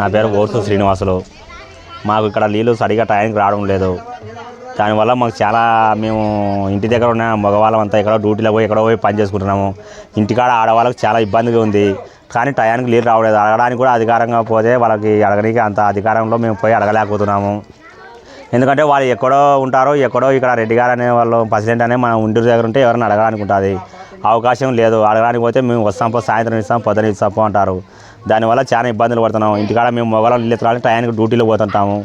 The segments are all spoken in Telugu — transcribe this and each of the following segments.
నా పేరు ఓర్సు శ్రీనివాసులు. మాకు ఇక్కడ నీళ్ళు సరిగా టైంకి రావడం లేదు. దానివల్ల మాకు చాలా మేము ఇంటి దగ్గర ఉన్న మగవాళ్ళం అంతా ఇక్కడ డ్యూటీలో పోయి ఎక్కడో పోయి పని చేసుకుంటున్నాము. ఇంటికాడ ఆడవాళ్ళకి చాలా ఇబ్బందిగా ఉంది. కానీ టయానికి నీళ్ళు రావలేదు. అడగడానికి కూడా అధికారంగా పోతే వాళ్ళకి అడగడానికి అంత అధికారంలో మేము పోయి అడగలేకపోతున్నాము. ఎందుకంటే వాళ్ళు ఎక్కడో ఉంటారో ఎక్కడో ఇక్కడ రెడ్డి గారు అనే వాళ్ళు ప్రెసిడెంట్ అనే మన ఇంటి దగ్గర ఉంటే ఎవరైనా అడగడానికి ఉంటుంది. అవకాశం లేదు. అడగడానికి పోతే మేము వస్తాం పో సాయంత్రం ఇస్తాం పొద్దున ఇస్తాం పో అంటారు. దానివల్ల చాలా ఇబ్బందులు పడుతున్నాం. ఇంటికాడ మేము మొగలం నీళ్ళు ఎత్తడానికి టయానికి డ్యూటీలో పోతుంటాము.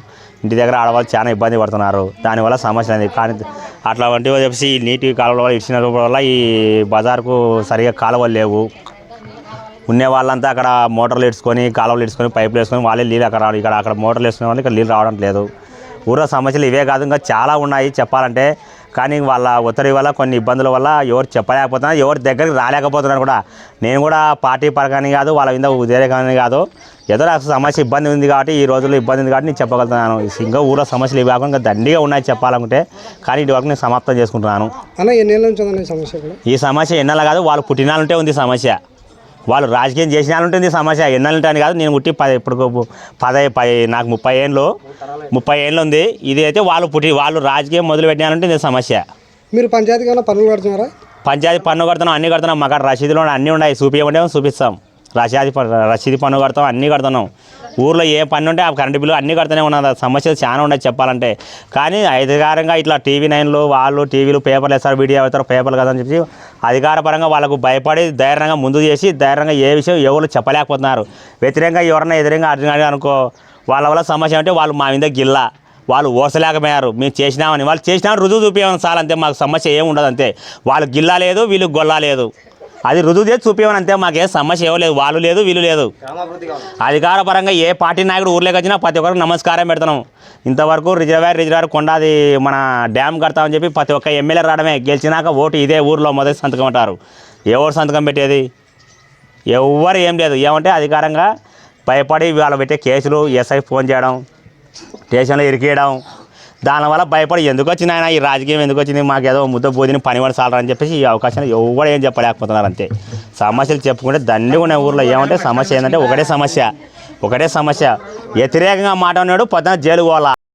ఇంటి దగ్గర ఆడవాళ్ళు చాలా ఇబ్బంది పడుతున్నారు. దానివల్ల సమస్య అనేది కానీ అట్లా వంటివి చెప్పేసి నీటి కాలువల వల్ల ఇచ్చిన వల్ల ఈ బజార్కు సరిగా కాలువలు లేవు. ఉండే వాళ్ళంతా అక్కడ మోటార్లు ఇడ్చుకొని కాలువలు ఇడ్చుకొని పైపులు వేసుకొని వాళ్ళే నీళ్ళు అక్కడ రావడం ఇక్కడ అక్కడ మోటార్లు వేసుకునే వాళ్ళు ఇక్కడ నీళ్ళు రావడం లేదు. ఊరో సమస్యలు ఇవే కాదు ఇంకా చాలా ఉన్నాయి. చెప్పాలంటే కానీ వాళ్ళ ఒత్తిడి వల్ల కొన్ని ఇబ్బందుల వల్ల ఎవరు చెప్పలేకపోతున్నారు ఎవరి దగ్గరికి రాలేకపోతున్నారు కూడా. నేను కూడా పార్టీ పరకాని కాదు వాళ్ళ మీద ఉద్యోగ కానీ కాదు. ఏదో నాకు సమస్య ఇబ్బంది ఉంది కాబట్టి ఈ రోజుల్లో ఇబ్బంది ఉంది కాబట్టి నేను చెప్పగలుగుతున్నాను. ఇంకా ఊరో సమస్యలు ఇవి కాకుండా దండిగా ఉన్నాయి చెప్పాలనుకుంటే కానీ ఇటు వరకు నేను సమాప్తం చేసుకుంటున్నాను. అన్న నుంచి ఈ సమస్య ఇక్కడ ఈ సమస్య ఎన్నాళ్ళ కాదు వాళ్ళు పుట్టినాలంటే ఉంది సమస్య. వాళ్ళు రాజకీయం చేసిన ఉంటుంది సమస్య. ఎన్నాళ్ళంటే కాదు నేను పుట్టి పది ఇప్పుడు పది పది నాకు ముప్పై ఏళ్ళు ముప్పై ఏళ్ళు ఉంది. ఇది అయితే వాళ్ళు పుట్టి వాళ్ళు రాజకీయం మొదలు పెట్టినాలంటే ఇది సమస్య. మీరు పంచాయతీకి ఏమైనా పనులు కడుతున్నారా? పంచాయతీ పన్ను కడుతున్నాం అన్నీ కడుతున్నాం. మాకు రసీదులు అన్నీ ఉన్నాయి. చూపించమంటే చూపిస్తాం. రసీదు ప- రసీదు పన్ను కడతాం అన్నీ కడుతున్నాం. ఊర్లో ఏ పన్ను ఉంటే ఆ కరెంటు బిల్లు అన్నీ కడుతూనే ఉన్నది. సమస్యలు చాలా ఉన్నాయి చెప్పాలంటే. కానీ అధికారంగా ఇట్లా టీవీ నైన్లు వాళ్ళు టీవీలు పేపర్లు వేస్తారు వీడియో వేస్తారు పేపర్లు కదా అని చెప్పి అధికారపరంగా వాళ్ళకు భయపడి ధైర్యంగా ముందు చేసి ధైర్యంగా ఏ విషయం ఎవరు చెప్పలేకపోతున్నారు. వ్యతిరేకంగా ఎవరైనా ఎదురంగా అడిగినాడు అనుకో వాళ్ళ వల్ల సమస్య అంటే వాళ్ళు మా మీద గిల్లా. వాళ్ళు ఓసలేకపోయారు మేము చేసినామని. వాళ్ళు చేసినామని రుజువు చూపించమని సార్ అంతే మాకు సమస్య ఏమి ఉండదు అంతే. వాళ్ళు గిల్లా లేదు వీళ్ళు గొల్లా లేదు. అది రుజువు చేసి చూపించమని అంతే మాకే సమస్య ఏమో లేదు. వాళ్ళు లేదు వీళ్ళు లేదు. అధికారపరంగా ఏ పార్టీ నాయకుడు ఊర్లోకి వచ్చినా ప్రతి ఒక్కరికి నమస్కారం పెడుతున్నాం ఇంతవరకు రిజర్వాయర్ రిజర్వాయర్ కొండాది మన డ్యామ్ కడతామని చెప్పి ప్రతి ఒక్క ఎమ్మెల్యే రావడమే. గెలిచినాక ఓటు ఇదే ఊర్లో మొదటి సంతకం అంటారు. ఎవరు సంతకం పెట్టేది? ఎవ్వరు ఏం లేదు. ఏమంటే అధికారంగా భయపడి వాళ్ళు పెట్టే కేసులు ఎస్ఐ ఫోన్ చేయడం స్టేషన్లో ఇరికేయడం దానివల్ల భయపడి ఎందుకు వచ్చింది ఆయన ఈ రాజకీయం ఎందుకు వచ్చింది? మాకు ఏదో ముద్ద పోదిని పని పడి చాలని చెప్పేసి ఈ అవకాశాన్ని ఎవరు ఏం చెప్పలేకపోతున్నారు అంతే. సమస్యలు చెప్పుకుంటే దండి ఉన్న ఊర్లో. ఏమంటే సమస్య ఏంటంటే ఒకటే సమస్య. ఒకటే సమస్య. వ్యతిరేకంగా మాట ఉన్నాడు పొద్దున జైలు పోవాలా?